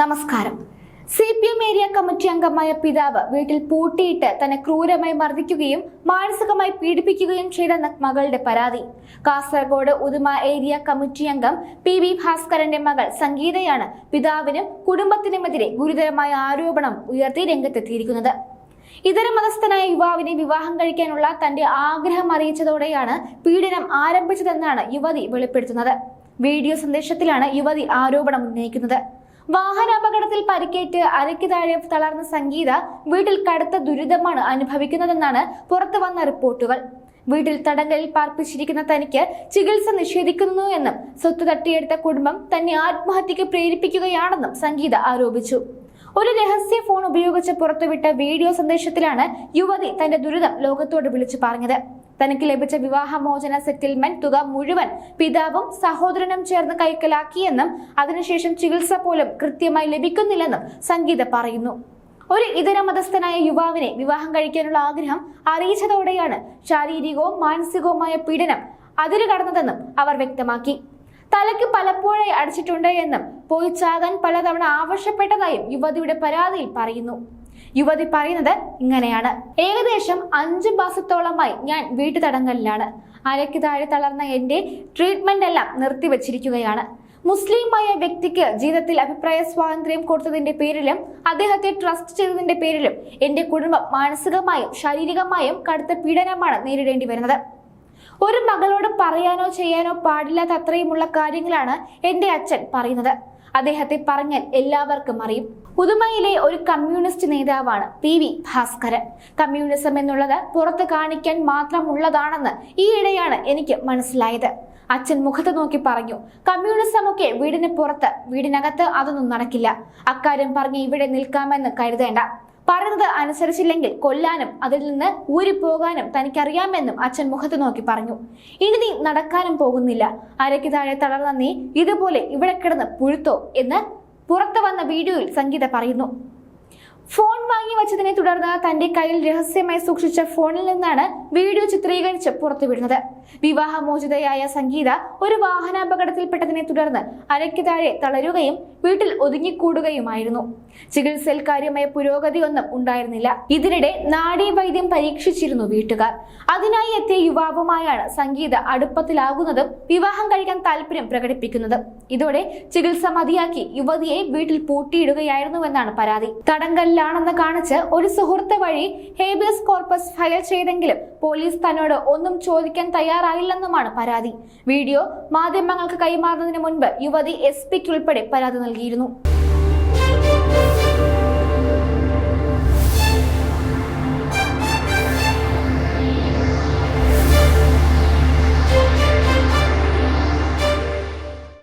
നമസ്കാരം. C P M area committee അംഗമായ പിതാവ് വീട്ടിൽ പൂട്ടിയിട്ട് തന്നെ ക്രൂരമായി മർദ്ദിക്കുകയും മാനസികമായി പീഡിപ്പിക്കുകയും ചെയ്തെന്ന മകളുടെ പരാതി. കാസർഗോഡ് ഉദുമ ഏരിയ കമ്മിറ്റി അംഗം പി വി ഭാസ്കരന്റെ മകൾ സംഗീതയാണ് പിതാവിനും കുടുംബത്തിനുമെതിരെ ഗുരുതരമായ ആരോപണം ഉയർത്തി രംഗത്തെത്തിയിരിക്കുന്നത്. ഇതര മതസ്ഥനായ യുവാവിനെ വിവാഹം കഴിക്കാനുള്ള തന്റെ ആഗ്രഹം അറിയിച്ചതോടെയാണ് പീഡനം ആരംഭിച്ചതെന്നാണ് യുവതി വെളിപ്പെടുത്തുന്നത്. വീഡിയോ സന്ദേശത്തിലാണ് യുവതി ആരോപണം ഉന്നയിക്കുന്നത്. വാഹനാപകടത്തിൽ പരിക്കേറ്റ് അരയ്ക്ക് താഴെ തളർന്ന സംഗീത വീട്ടിൽ കടുത്ത ദുരിതമാണ് അനുഭവിക്കുന്നതെന്നാണ് പുറത്തു വന്ന റിപ്പോർട്ടുകൾ. വീട്ടിൽ തടങ്കലിൽ പാർപ്പിച്ചിരിക്കുന്ന തനിക്ക് ചികിത്സ നിഷേധിക്കുന്നു എന്നും സ്വത്ത് തട്ടിയെടുത്ത കുടുംബം തന്നെ ആത്മഹത്യക്ക് പ്രേരിപ്പിക്കുകയാണെന്നും സംഗീത ആരോപിച്ചു. ഒരു രഹസ്യ ഫോൺ ഉപയോഗിച്ച് പുറത്തുവിട്ട വീഡിയോ സന്ദേശത്തിലാണ് യുവതി തന്റെ ദുരിതം ലോകത്തോട് വിളിച്ചു പറഞ്ഞത്. തനിക്ക് ലഭിച്ച വിവാഹമോചന സെറ്റിൽമെന്റ് തുക മുഴുവൻ പിതാവും സഹോദരനും ചേർന്ന് കൈക്കലാക്കിയെന്നും അതിനുശേഷം ചികിത്സ പോലും കൃത്യമായി ലഭിക്കുന്നില്ലെന്നും സംഗീത പറയുന്നു. ഒരു ഇതര മതസ്ഥനായ യുവാവിനെ വിവാഹം കഴിക്കാനുള്ള ആഗ്രഹം അറിയിച്ചതോടെയാണ് ശാരീരികവും മാനസികവുമായ പീഡനം അതിരു കടന്നതെന്നും അവർ വ്യക്തമാക്കി. തലയ്ക്ക് പലപ്പോഴായി അടിച്ചിട്ടുണ്ട് എന്നും പോയി ചാകാൻ പലതവണ ആവശ്യപ്പെട്ടതായും യുവതിയുടെ പരാതിയിൽ പറയുന്നു. യുവതി പറയുന്നത് ഇങ്ങനെയാണ്. ഏകദേശം അഞ്ച് മാസത്തോളമായി ഞാൻ വീട്ടു തടങ്കലിലാണ് അരയ്ക്ക് താഴെ തളർന്ന എന്റെ ട്രീറ്റ്മെന്റ് എല്ലാം നിർത്തിവച്ചിരിക്കുകയാണ്. മുസ്ലിമായ വ്യക്തിക്ക് ജീവിതത്തിൽ അഭിപ്രായ സ്വാതന്ത്ര്യം കൊടുത്തതിന്റെ പേരിലും അദ്ദേഹത്തെ ട്രസ്റ്റ് ചെയ്തതിന്റെ പേരിലും എന്റെ കുടുംബം മാനസികമായും ശാരീരികമായും കടുത്ത പീഡനമാണ് നേരിടേണ്ടി വരുന്നത്. ഒരു മകളോട് പറയാനോ ചെയ്യാനോ പാടില്ലാത്ത അത്രയുമുള്ള കാര്യങ്ങളാണ് എന്റെ അച്ഛൻ പറയുന്നത്. അദ്ദേഹത്തെ പറഞ്ഞാൽ എല്ലാവർക്കും അറിയും. പുതുമയിലെ ഒരു കമ്മ്യൂണിസ്റ്റ് നേതാവാണ് പി വി ഭാസ്കരൻ. കമ്മ്യൂണിസം എന്നുള്ളത് പുറത്ത് കാണിക്കാൻ മാത്രമുള്ളതാണെന്ന് ഈയിടെയാണ് എനിക്ക് മനസ്സിലായത്. അച്ഛൻ മുഖത്ത് നോക്കി പറഞ്ഞു കമ്മ്യൂണിസം ഒക്കെ വീടിന് പുറത്ത് വീടിനകത്ത് അതൊന്നും നടക്കില്ല. അക്കാര്യം പറഞ്ഞ് ഇവിടെ നിൽക്കാമെന്ന് കരുതേണ്ട. പറയുന്നത് അനുസരിച്ചില്ലെങ്കിൽ കൊല്ലാനും അതിൽ നിന്ന് ഊരിപ്പോകാനും തനിക്കറിയാമെന്നും അച്ഛൻ മുഖത്ത് നോക്കി പറഞ്ഞു. ഇനി നീ നടക്കാനും പോകുന്നില്ല. അരയ്ക്ക് താഴെ തളർന്ന നീ ഇതുപോലെ ഇവിടെ കിടന്ന് പുഴുത്തോ? എന്ന് പുറത്തു വന്ന വീഡിയോയിൽ സംഗീത പറയുന്നു. ഫോൺ വാങ്ങി വച്ചതിനെ തുടർന്ന് തന്റെ കയ്യിൽ രഹസ്യമായി സൂക്ഷിച്ച ഫോണിൽ നിന്നാണ് വീഡിയോ ചിത്രീകരിച്ച് പുറത്തുവിടുന്നത്. വിവാഹമോചിതയായ സംഗീത ഒരു വാഹനാപകടത്തിൽപ്പെട്ടതിനെ തുടർന്ന് അരയ്ക്ക് താഴെ തളരുകയും വീട്ടിൽ ഒതുങ്ങിക്കൂടുകയുമായിരുന്നു. ചികിത്സയിൽ കാര്യമായ പുരോഗതിയൊന്നും ഉണ്ടായിരുന്നില്ല. ഇതിനിടെ നാഡീവൈദ്യം പരീക്ഷിച്ചിരുന്നു വീട്ടുകാർ. അതിനായി എത്തിയ യുവാവുമായാണ് സംഗീത അടുപ്പത്തിലാകുന്നതും വിവാഹം കഴിക്കാൻ താല്പര്യം പ്രകടിപ്പിക്കുന്നതും. ഇതോടെ ചികിത്സ മതിയാക്കി യുവതിയെ വീട്ടിൽ പൂട്ടിയിടുകയായിരുന്നുവെന്നാണ് പരാതി. തടങ്കലിലാണെന്ന് കാണിച്ച് ഒരു സുഹൃത്ത് വഴി ഹേബിയസ് കോർപ്പസ് ഫയൽ ചെയ്തെങ്കിലും പോലീസ് തന്നോട് ഒന്നും ചോദിക്കാൻ തയ്യാറായില്ലെന്നുമാണ് പരാതി. വീഡിയോ മാധ്യമങ്ങൾക്ക് കൈമാറുന്നതിന് മുൻപ് യുവതി എസ് പിക്ക് ഉൾപ്പെടെ പരാതി നൽകിയിരുന്നു.